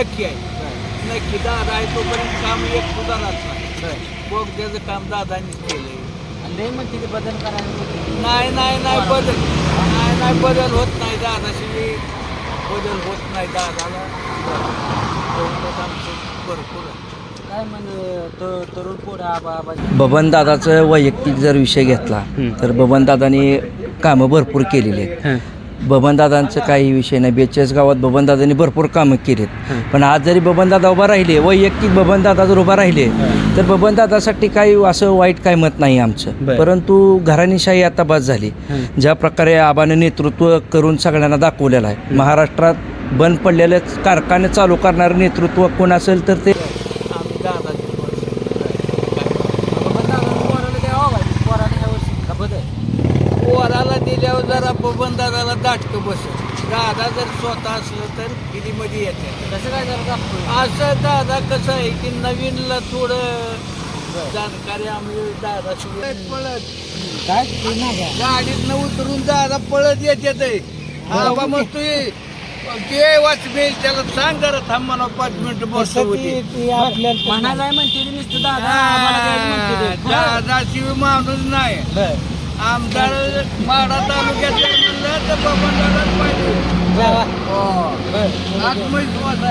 नक्की आहे. नक्की दादा आहे तोपर्यंत काम एक सुद्धा राहत बघ त्याचं काम दादानीच केलंय. लय बदल करायला नाही नाही नाही बदल. नाही नाही बदल होत नाही दादाशी. बदल होत नाही दादाला. आमचं भरपूर आहे काय तरुण पोरं आबा आबा बबन दादाचं वैयक्तिक जर विषय घेतला तर बबन दादानी कामं भरपूर केलेली आहेत. बबन दादांचं काही विषय नाही. बेचाळीस गावात बबन दादांनी भरपूर कामं केलीत. पण आज जरी बबन दादा उभा राहिले वैयक्तिक बबन दादा जर उभा राहिले तर बबन दादासाठी काही असं वाईट काय मत नाही आमचं. परंतु घराणीशाही आता बाद झाली. ज्या प्रकारे आबाने नेतृत्व करून सगळ्यांना दाखवलेलं आहे. महाराष्ट्रात बंद पडलेले कारखाने चालू करणारं नेतृत्व कोण असेल तर ते आम्ही दादा पोराला काय हवा पोराला ह्या वर्षी का बदल पोराला दिल्यावर जरा बबन दादाला दाटकं बसत दादा जर स्वतः असलं तर मध्ये येते कसं काय जरा दाखव असं दादा कसं आहे की नवीनला थोडं जानकारी आम्ही दादा पळत? काय? ते नाही घ्या गाडीत उतरून दादा पळत येते ते आबा मग तू ते वाचमेल त्याला सांग जरा थांब म्हणा पाच मिनिटं म्हणायला आहे म्हणते नुसतं दादा आम्हाला काय म्हणते ते. दादा शिव माणूस नाही. बरं. आमदार माडा तालुक्यात म्हणलं तर बाबा दादाच पाहिजे. हो.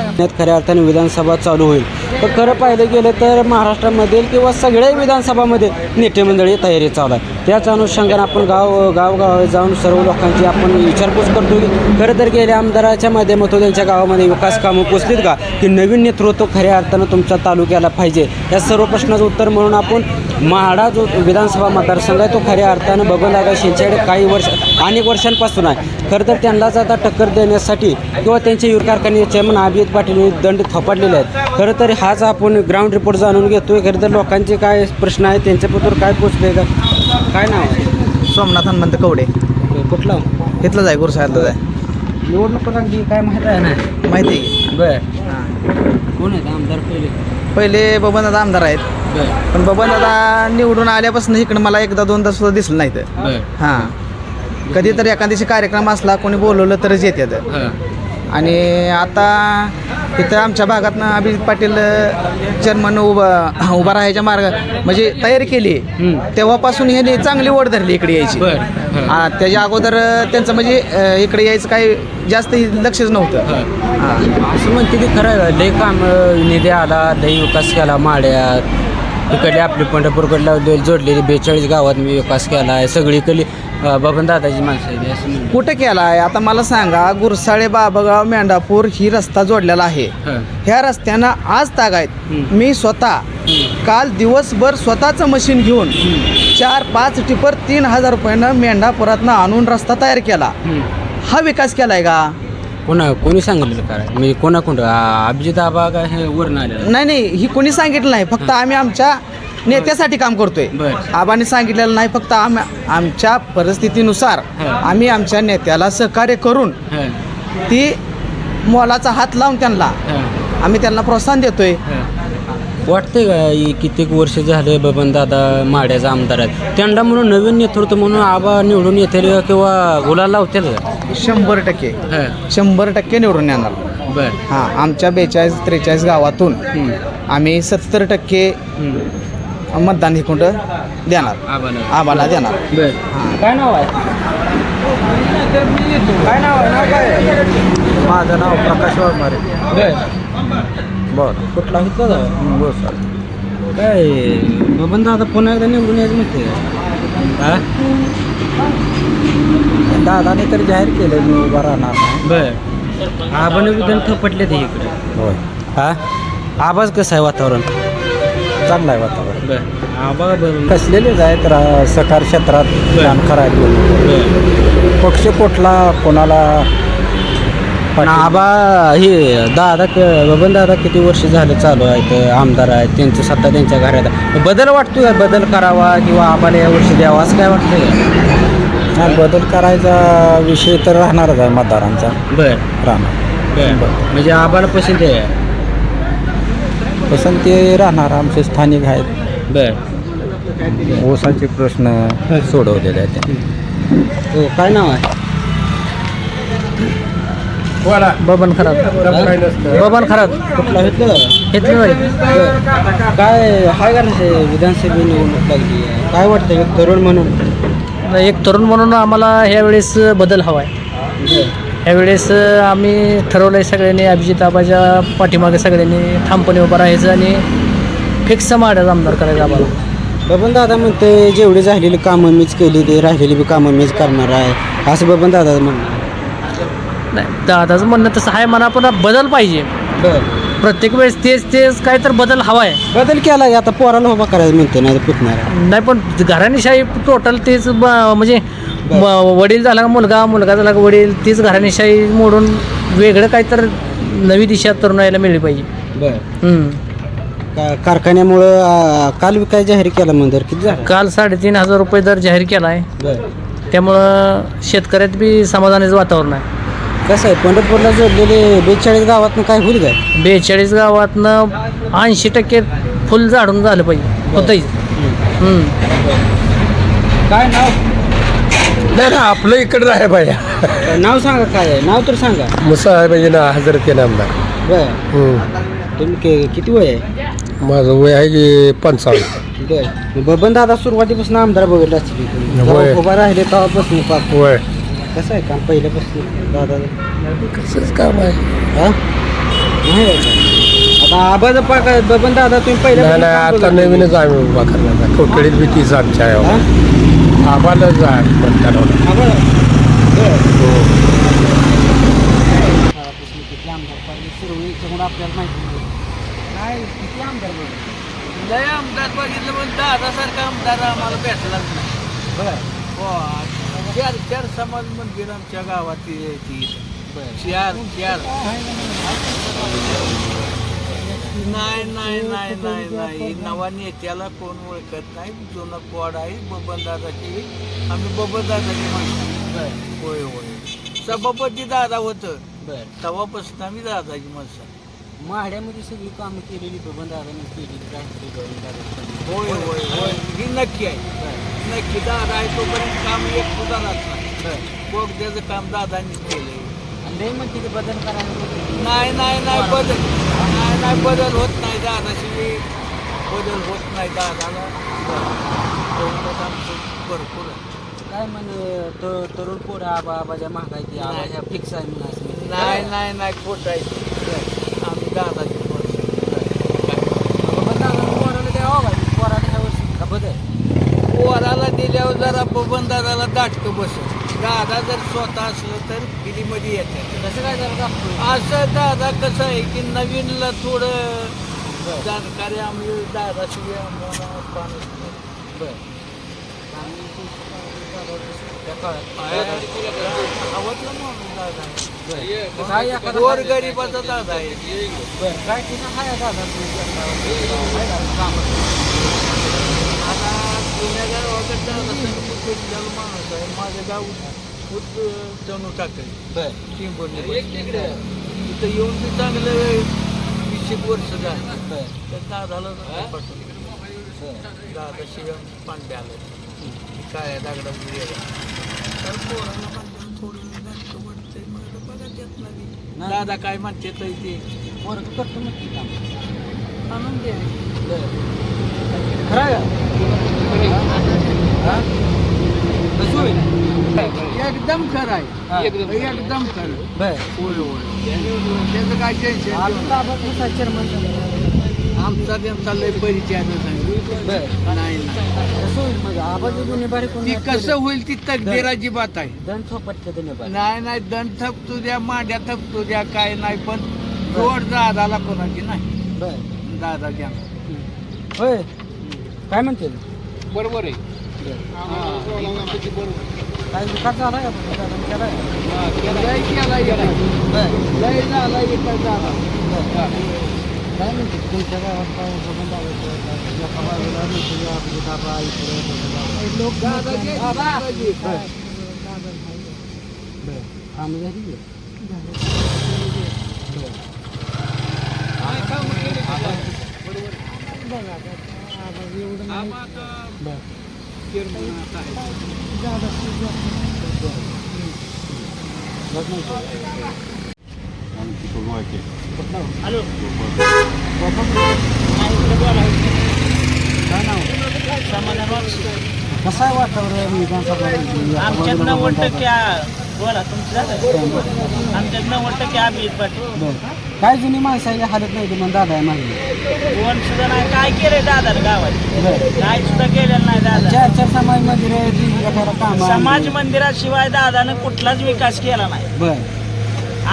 पुण्यात खऱ्या अर्थाने विधानसभा चालू होईल. तर खरं पाहिलं गेलं तर महाराष्ट्रामध्ये किंवा सगळ्या विधानसभामध्ये नेते मंडळी तयारी चालू आहे त्याच अनुषंगाने आपण गाव गावगाव जाऊन सर्व लोकांची आपण विचारपूस करतो की खरं तर गेल्या आमदाराच्या माध्यमातून त्यांच्या गावामध्ये विकास कामं पोचलीत का? की नवीन नेतृत्व खऱ्या अर्थानं तुमच्या तालुक्याला पाहिजे? या सर्व प्रश्नाचं उत्तर म्हणून आपण म्हाडा जो विधानसभा मतदारसंघ आहे तो खऱ्या अर्थानं बबनदादा शिंच्याकडे काही वर्ष अनेक वर्षांपासून आहे. खरं तर त्यांनाच आता टक्कर देण्यासाठी किंवा त्यांचे युर कारखाने चेअरमन अभिजित पाटील दंड थोपडलेले आहेत. खरं तर हाच आपण ग्राउंड रिपोर्ट जाणून घेतोय. खरं तर लोकांचे काय प्रश्न आहेत त्यांच्याबद्दल काय पोचले का? काय नाव आहे? सोमनाथ हनुमंत कवडे. कुठला? इथलंच आहे गुरुसाहेबलाच आहे. निवडणुकांची काय माहिती आहे ना? माहिती आहे. बर. कोण आहेत आमदार पहिले? पहिले बबनदादा आमदार आहेत. पण बबनदादा निवडून आल्यापासून इकडं मला एकदा दोनदा सुद्धा दिसलं नाही तर हां. कधीतरी एका दिवशी कार्यक्रम असला कोणी बोलवलं तरच येतात आणि आता इथं आमच्या भागातनं अभिजित पाटील चेअरमन उभा उभा राहायच्या मार्ग म्हणजे तयारी केली. तेव्हापासून ह्यांनी चांगली ओढ धरली इकडे यायची. हा, त्याच्या अगोदर त्यांचं म्हणजे इकडे यायचं काही जास्त लक्षच नव्हतं. हां. असं म्हणते की खरं लय काम निधी आला लय विकास केला माड्यात. इकडे आपली पंढरपूरकडला जोडलेली बेचाळीस गावात मी विकास केला आहे. सगळीकडे बबन दादाची माणसं आहेत असं. कुठं केला आहे? आता मला सांगा गुरसाळे बाबगाव मेंढापूर ही रस्ता जोडलेला आहे. हं. ह्या रस्त्यानं आज तागायत मी स्वतः काल दिवसभर स्वतःचं मशीन घेऊन चार पाच टिपर तीन हजार रुपयानं मेंढापुरातनं आणून रस्ता तयार केला. हं. हा विकास केलाय का? कोणा कोणी सांगितलं काय? म्हणजे कोणा कोण अभिजित आबा हे वरून आलेलं? नाही नाही ही कोणी सांगितलं नाही. फक्त आम्ही आमच्या नेत्यासाठी काम करतोय. बर. आबाने सांगितलेलं नाही फक्त आम आमच्या परिस्थितीनुसार हं. आम्ही आमच्या नेत्याला सहकार्य करून हं, ती मोलाचा हात लावून त्यांना हं, आम्ही त्यांना प्रोत्साहन देतोय. हं. वाटतंय का ही कित्येक वर्ष झाले बबन दादा माड्याचा आमदार आहेत? त्यांना म्हणून नवीन नेतृत्व म्हणून आबा निवडून येतील किंवा गुलाल लावतील का? शंभर टक्के. हं, शंभर टक्के निवडून येणार. बर. हां आमच्या बेचाळीस त्रेचाळीस गावातून हं, आम्ही सत्तर टक्के हं. मतदान हे कुठं देणार? आबाला. आम्हाला देणार. बर. काय नाव आहे? काय नाव आहे? माझं नाव प्रकाश वाघमारे. बर. बरं. कुठला घेतला हो सर काय बबन दादा पुन्हा एकदा निवडून यायचं म्हणते हा? दादाने तर जाहीर केलं मी उभा राहणार नाही. बर. आबाने विधान थपटले ते इकडे. होय. हा? आबाज कसं आहे वातावरण? चांगलं आहे वातावरण. बर. आबा बर. कसलेलेच आहेत रा- सहकार क्षेत्रात काम करायला पक्ष कुठला कोणाला पण आबा हे दादा क- बबन दादा किती वर्ष झालं चालू आहेत आमदार आहेत त्यांचं सत्ता त्यांच्या घरात आहे. बदल वाटतो का? बदल करावा किंवा आबाला या वर्षी द्यावा? असं काय वाटतंय? नाही, बदल करायचा विषय तर राहणारच आहे मतदारांचा. बर. राहणार. म्हणजे आबाला पसंत आहे? पसंती राहणार आमचे स्थानिक आहेत. बर. ओसाचे प्रश्न सोडवलेले आहेत. त्यांनी. हो काय नाव आहे? बबन खराब. बबन खराब. कुठला घेतलं? घेतली काय हाय का नाही विधानसभा निवडणूक लागली काय वाटतं एक तरुण म्हणून? एक तरुण म्हणून आम्हाला ह्यावेळेस बदल हवा आहे ह्यावेळेस आम्ही ठरवलं आहे सगळ्यांनी अभिजित आबाच्या पाठीमागे सगळ्यांनी ठामपणे उभं राहायचं आणि फिक्स माड्याचा आमदार करायचा आम्हाला. बबन दादा म्हणते जेवढी झालेली कामं मीच केली ते राहिलेली बी कामं मीच करणार आहे. असं बबन दादा म्हणणं नाही दादाचं म्हणणं तसं आहे म्हणा पण बदल पाहिजे. बरं. प्रत्येक वेळेस तेच तेच काय तर बदल हवा आहे बदल केला आहे आता पोराला उभा करायचं म्हणते नाही पुतणार नाही पण घराणीशाही टोटल तेच ब- म्हणजे ब- वडील झाला का मुलगा मुलगा झाला का वडील तीच घराणीशाही मोडून वेगळं काय तर नवी दिशा तरुणाईला मिळली पाहिजे. बरं. हम्म. का कारखान्यामुळं आ, काल विकाय जाहीर केला मंदिर? किती झाला? काल साडेतीन हजार रुपये दर जाहीर केला आहे बरं. त्यामुळं शेतकऱ्यात बी समाधानाचं वातावरण आहे. कसं आहे पंढरपूरला जोडलेले बेचाळीस गावातनं काय होईल काय? बेचाळीस गावातनं ऐंशी टक्के फुल झाडून झालं पाहिजे होतंही हम्म. काय नाव? नाही ना आपलं इकडं राहाय पाहिजे नाव सांगा काय आहे? नाव तर सांगा. मुसा म्हणजे ना हजरत आहे आमदार. बरं. हम्म. तुम्ही के- किती वय आहे? माझं वय आहे की पंचावन्न. बरं. बबन दादा सुरुवातीपासून आमदार बघितला असतील तुम्ही. होय. जेव्हा उभा राहिले तेव्हापासून पाक वय. कसं आहे काम पहिल्यापासून? दादा? कसंच काम आहे. हा? नाही आहे का? आता आबाज बबन दादा तुम्ही नाही नाही आता नवीनच आम्ही उभा करणार कोकणीत बी तीच आमच्या आहे. आम्हाला. जा म्हणतात लय आमदार बघितलं पण दादासारखा आमदार आम्हाला भेटलाच नाही. हो चार चार समाज मंदिर आमच्या गावात ती- ती चार चार. नाही नाही नाही नाही नाही. नवा नेत्याला कोण ओळखत नाही. जुनं कोड आहे बबन दादाची. आम्ही बबन दादाची माणसं होय होय. सभापती दादा होतं. तेव्हापासून आम्ही दादाची माणसं माड्यामध्ये सगळी कामं केलेली बबन दादाने केलेली राष्ट्रीय बबन दादा होय होय होय. ही नक्की आहे. नक्की दादा आहे तोपर्यंत काम एक सुद्धा राहत नाही बघ त्याचं काम दादांनी केलंय. नाही म्हणते ते बदल करायला नाही नाही नाही बदल. नाही नाही बदल होत नाही दादाशी बदल होत नाही दादाला. बहुमत आमचं भरपूर आहे. काय म्हण तरुण पोरं आबा आबाच्या महागाई ती आबा ह्या फिक्स आहे म्हणून. नाही नाही नाही खोटं आहे. आम्ही दादाची बबन दादा पोराला द्यावं का? पोराला ह्या वर्षी का बदल पोराला दिल्यावर जरा बबन दादाला दाटकं बसत दादा जर स्वतः असलं तर दिल्लीमध्ये येतात. कसं काय दाखवू असं दादा कसं आहे की नवीनला थोडं जानकारी आम्ही दादाशी आम्हाला पाणी बरं. आवडलं म्हणून दादा. गोर गरीबाचा दादा आहे. काय दादा आता जुन्या गावाकडे संगीत माणूस आहे माझं गाव जणू टाकले बरं किंबोर्ली तिथं येऊन मी चांगलं वीस एक वर्ष झालं बरं तर दादाला दादा शिवम पांडे आलं काय दगडा गेला तर पोराला म्हणलं थोडं निदान वाटतंय मला बघा त्यात नाही दादा काय म्हणते तर ते पोरं करतो मग ती काम आनंद आहे खरं आहे का? कसं होईल. एकदम खरं आहे. एकदम एकदम खरं बरं. होय होय. त्याचं काय टेन्शन आमचा त्यांचा लय परिचय आहे सांगितलं बरं. नाही नाही. कसं होईल मग. आबाजी दोन्ही बारी कोण ती कसं होईल ती तकदीराची बात आहे. थोपटलं बारी नाही नाही. दंड थपतो द्या मांड्या थपतो द्या काय नाही पण जोड दादाला कोणाची नाही. बरं. दादा घ्या. होय. काय म्हणते बरोबर आहे. काय विकास झाला का? केलाय लय केला लय झाला. विकास झाला काय म्हणते? तुमच्या गावात काय दादाची. बरं. कामं झाली की? कसं आहे वातावरण विधानसभा आमच्यात नव्वद टक्के बोला तुमचं आमच्यात नव्वद टक्के अभिजित पाटील काय जुनी माणसाची हालत नाही मग दादा आहे मागणी कोण सुद्धा नाही. काय केलंय दादा गावात? बरं. काय सुद्धा केलेलं नाही दादा. चार चार समाज मंदिर काम समाज मंदिराशिवाय दादानं कुठलाच विकास केला नाही. बर.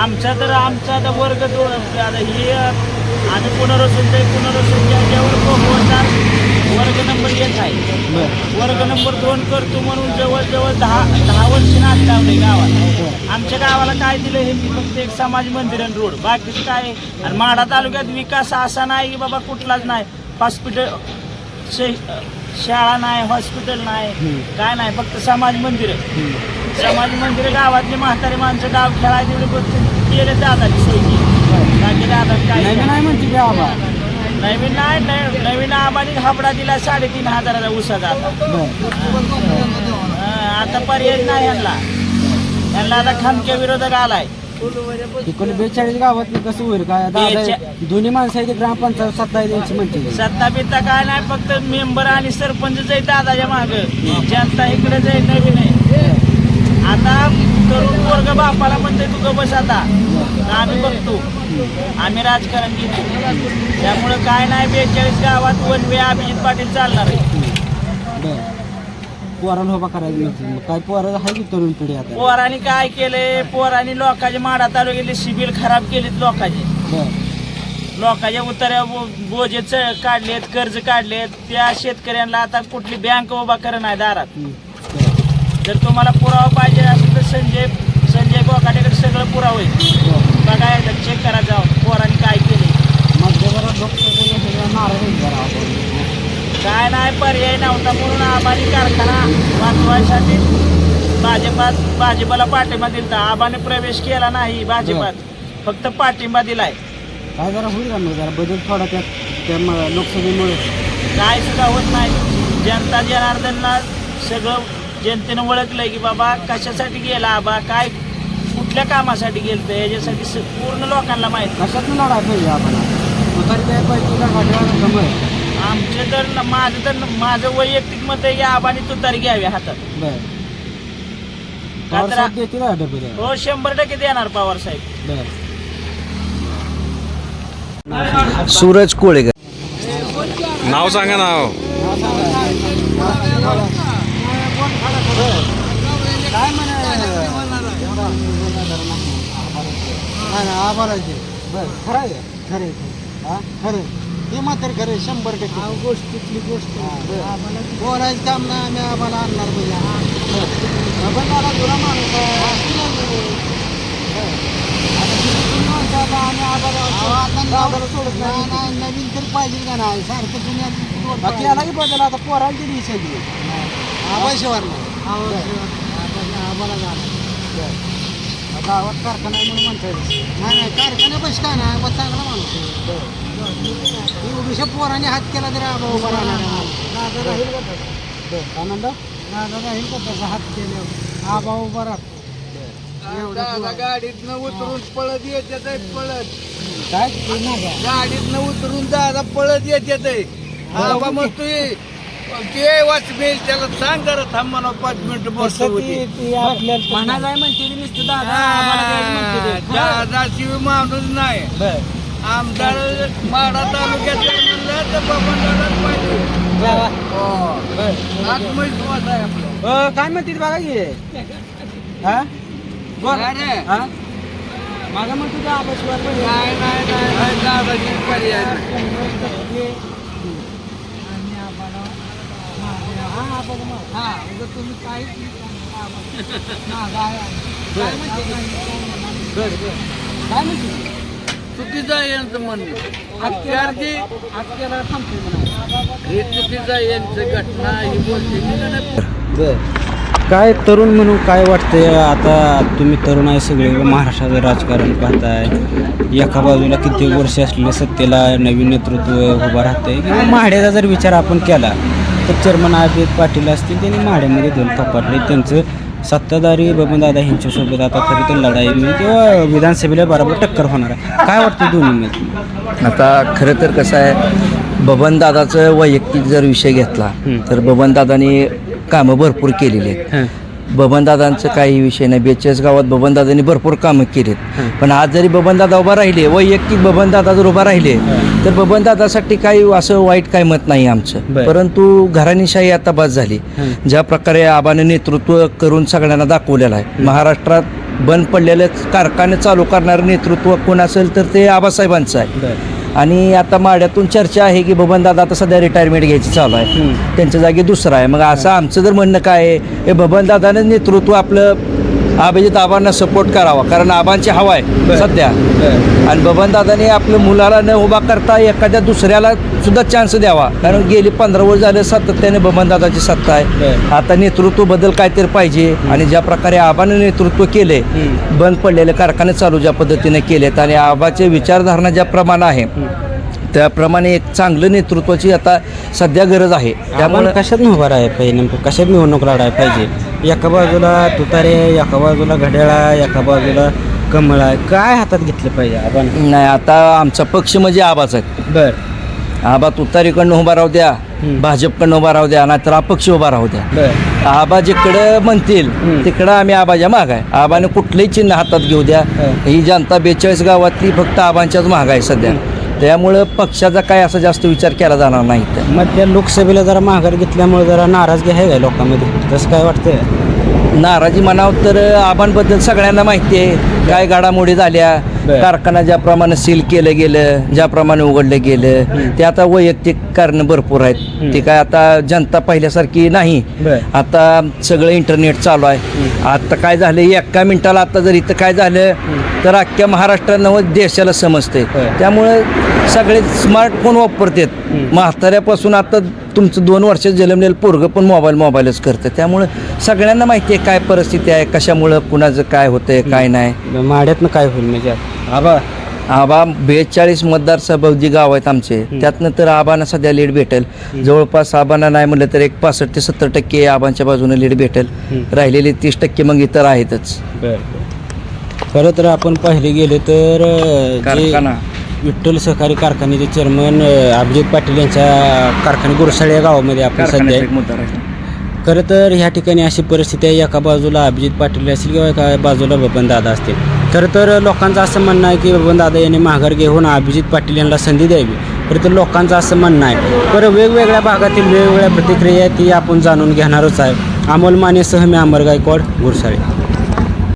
आमचा तर आमचा आता वर्ग दोन आता ही आम्ही पुनर्वसून पुनर्वसूनच्या ज्यावर पोहोचतात वर्ग नंबर एक आहे. वर्ग नंबर दोन करतो म्हणून जवळजवळ दहा दहा वर्ष नाच लावले गावाला आमच्या गावाला काय दिलं हे की फक्त एक समाज मंदिर आणि रोड. बाकीचं काय? आणि माढा तालुक्यात विकास असा नाही की बाबा कुठलाच नाही. हॉस्पिटल शाळा नाही हॉस्पिटल नाही. काय नाही फक्त समाज मंदिर. समाज मंदिर गावातली म्हातारी माणसं गाव गोष्ट केले दादाची सोय बाकी दादा काय आहे म्हणते नवीन नाही नवीन- नवीन आबानी हापडा दिला साडेतीन हजाराचा उसाचा आता. हं, आता पर्याय नाही यांना. यांना आता खमक्या विरोधक आलाय. इकडे बेचाळीस गावात कसं होईल? काय दादा बेचा- दोन्ही माणसं आहे ते ग्रामपंचायत सत्ता आहे त्यांची म्हणते. सत्ता बित्ता काय नाही फक्त मेंबर आणि सरपंच जाई दादाच्या माग. जनता इकडे जाई नवीन आहे. आता तरुण वर्ग बापाला म्हणते तू गं बस आता. आम्ही बघतो. आम्ही राजकारण घेतो त्यामुळं काय नाही बेचाळीस गावात वन वे अभिजित पाटील चालणार आहे. उभा करायची मग काय पोरं आहे की तरुण पिढी आता? पोरांनी काय केले पोरांनी लोकांचे माडा तालुक्यातले शिबिर खराब केलीत लोकांचे. बर. लोकांच्या उतार्या बोजे च- काढलेत कर्ज काढलेत. त्या शेतकऱ्यांना आता कुठली बँक उभा करणं नाही दारात. हम्म. बर. जर तुम्हाला पुरावा पाहिजे असेल तर संजय संजय बोकाटेकडे सगळं पुरावं आहे. बघा एकदा चेक करा जाऊन पोरांनी काय केले मध्यभरात. काय नाही पर्याय नव्हता म्हणून आबानी कारखाना वाचवायसाठी भाजपात भाजपाला पाठिंबा दिलता. आबाने प्रवेश केला नाही भाजपात. फक्त पाठिंबा दिलाय. काय जरा होईल का मग? जरा बदल थोडा त्यात त्या म- लोकसभेमुळे. काय सुद्धा होत नाही. जनता जनार्दनला सगळं जनतेनं ओळखलंय की बाबा कशासाठी गेला आबा? काय कुठल्या कामासाठी गेलतं? याच्यासाठी स- पूर्ण लोकांना माहिती कशात लढाय पाहिजे आपण तुतारी काय पाहिजे का गाठीवाला कमळ आमचे तर न- माझं तर न- माझं वैयक्तिक मत आहे की आबाने तुतारी घ्यावी हातात. बर. देतील का डबे हो शंभर टक्के देणार पवार साहेब. बर. सूरज कोळेकर. नाव सांगा नाव काय म्हणा बर खरं आहे? खरं हा खरं ते मात्र खरं शंभर टक्के. गोष्टीतली गोष्ट. बोलायचं काम ना आम्ही आम्हाला आणणार पाहिजे आपण मला जुना माणूस आम्ही आम्हाला सोडत नाही. नवीन तर पाहिजे का नाही? सारखं जुन्या बाकी की बदल आता पोराला दिली सगळी आवाशिवार आम्हाला जाणार गावात कारखाना आहे म्हणून म्हणता येईल नाही नाही कारखाना पैसे काय नाही? मग चांगला माणूस आहे. उभीच्या पोराने हात केला तरी आबा उभा राहणार नादा राहील का आनंद नादा राहील का त्याचा हात केल्यावर? आबा उभा राहतो. दादा गाडीतनं उतरून पळत येतात आहे, पळत. काय? ते नागा गाडीतनं उतरून दादा पळत येतात आहे. आबा मग त्याला सांग जरा थांब म्हणा पाच मिनिटं बसतो होती म्हणा काय म्हणते नुसतं दादा आम्हाला काय म्हणते ते. दादाशिवाय माणूस नाही बरं. आमदार माडा तालुक्यात म्हणलं तर बाबा पाहिजे जावा. हो. आत्मविश्वास आहे आपला अ, काय म्हणते ते बघा की हा बोल अरे. हा माझा म्हणतो ते आबाशिवाय पण नाही नाही नाही नाही, दादाची पर्याय नाही. काय म्हणते चुकीचं आहे यांचं म्हणणं. अत्यारची आपल्याला थांबते म्हणा हे चुकीचं आहे यांचं घटना ही बोलते मी नाही काय तरुण म्हणून काय वाटतंय? आता तुम्ही तरुण आहे सगळे महाराष्ट्राचं राजकारण पाहताय. एका बाजूला कित्येक वर्ष असलेल्या सत्तेला नवीन नेतृत्व उभं राहतंय. किंवा माढ्याचा जर विचार आपण केला तर चेअरमन अभिजित पाटील असतील त्यांनी माढ्यामध्ये दोन कपाटले त्यांचं सत्ताधारी बबनदादा यांच्यासोबत आता खरी तर लढाई किंवा विधानसभेला बरोबर टक्कर होणार आहे. काय वाटतं दोन्हीमध्ये आता खरं तर कसं आहे बबनदादाचं वैयक्तिक जर विषय घेतला. तर बबनदादांनी कामं भरपूर केलेली आहेत. बबनदादांचं काही विषय नाही. बेचाळीस गावात बबनदादांनी भरपूर कामं केलीत. पण आज जरी बबनदादा उभा राहिले वैयक्तिक बबनदादा जर उभा राहिले तर बबनदादासाठी काही असं वाईट काही मत नाही आमचं. परंतु घराणीशाही आता बस झाली. ज्या प्रकारे आबाने नेतृत्व करून सगळ्यांना दाखवलेलं आहे. महाराष्ट्रात बंद पडलेले कारखाने चालू करणारं नेतृत्व कोण असेल तर ते आबासाहेबांचं आहे. आणि आता माड्यातून चर्चा आहे की बबनदादा आता सध्या रिटायरमेंट घ्यायची चालू आहे. त्यांच्या जागी दुसरा आहे मग असं आमचं जर म्हणणं काय आहे हे बबनदादानं नेतृत्व आपलं अभिजित आबांना सपोर्ट करावा. कारण आबांची हवा आहे सध्या. आणि बबनदादाने आपल्या मुलाला न उभा करता एखाद्या दुसऱ्याला सुद्धा चान्स द्यावा. कारण गेली पंधरा वर्ष झाले सातत्याने बबनदादाची सत्ता आहे. आता नेतृत्व बदल काहीतरी पाहिजे. आणि ज्या प्रकारे आबाने नेतृत्व केले. बंद पडलेले कारखाने चालू ज्या पद्धतीने केलेत आणि आबाचे विचारधारणा ज्या प्रमाणे आहे त्याप्रमाणे एक चांगलं नेतृत्वाची आता सध्या गरज आहे. त्यामुळे कशात उभा राहायला पाहिजे नेमकं? कशात निवडणूक लढायला पाहिजे? एका बाजूला तुतारे एका बाजूला घड्याळा एका बाजूला कमळ आहे. काय हातात घेतलं पाहिजे आपण? नाही आता आमचा पक्ष म्हणजे आबाच आहे. बर. आबा तुतारीकडनं उभा राहू द्या. भाजपकडनं उभा राहू द्या नाहीतर अपक्ष उभा राहू द्या. आबा जिकडं म्हणतील. तिकडं आम्ही आबाच्या माग आहे. आबाने कुठलंही चिन्ह हातात घेऊ द्या. हं. जनता बेचाळीस गावातली फक्त आबांच्याच महाग आहे सध्या. त्यामुळं पक्षाचा काय असा जास्त विचार केला जाणार नाही इथं. मग त्या लोकसभेला जरा माघार घेतल्यामुळे जरा नाराजगी आहे का लोकांमध्ये तसं काय वाटतंय नाराजी म्हणाव तर आबांबद्दल सगळ्यांना माहिती आहे काय घडामोडी झाल्या. कारखाना ज्याप्रमाणे सील केलं गेलं ज्याप्रमाणे उघडलं गेलं ते आता वैयक्तिक कारणं भरपूर आहेत. ते काय आता जनता पहिल्यासारखी नाही. आता सगळं इंटरनेट चालू आहे. आता काय झालं एका मिनिटाला आता जर इथं काय झालं तर अख्ख्या महाराष्ट्रानं व देशाला समजते. त्यामुळे सगळे स्मार्टफोन वापरतात. म्हाताऱ्यापासून आता तुमचं दोन वर्ष जन्मलेलं पोरगं पण मोबाईल मोबाईलच करतं. त्यामुळं सगळ्यांना माहिती आहे काय परिस्थिती आहे कशामुळं कुणाचं काय होतंय काय नाही. माड्यातनं काय होईल म्हणजे? आबा. आबा बेचाळीस मतदार सभावधी गाव आहेत आमचे त्यातनं तर आबांना सध्या लीड भेटेल. जवळपास आबांना नाही म्हणलं तर एक पासष्ट ते सत्तर टक्के आबांच्या बाजूने लीड भेटेल. राहिलेले तीस टक्के मग इतर आहेतच. खरं तर आपण पाहिले गेले तर जे कारखाना. विठ्ठल सहकारी कारखान्याचे चेअरमन अभिजित पाटील यांच्या कारखाने गुरसाळे या गावामध्ये आपण सध्या आहे. एक मुद्दा राहिला. खरं तर ह्या ठिकाणी अशी परिस्थिती आहे एका बाजूला अभिजित पाटील असतील किंवा एका बाजूला बबन दादा असतील. खरं तर लोकांचं असं म्हणणं आहे की बबन दादा यांनी माघार घेऊन अभिजित पाटील यांना संधी द्यावी. खरं तर लोकांचं असं म्हणणं आहे. बरं वेगवेगळ्या भागातील वेगवेगळ्या प्रतिक्रिया ती आपण जाणून घेणारच आहे. अमोल मानेसह मी अमर गायकवाड गुरसाळे.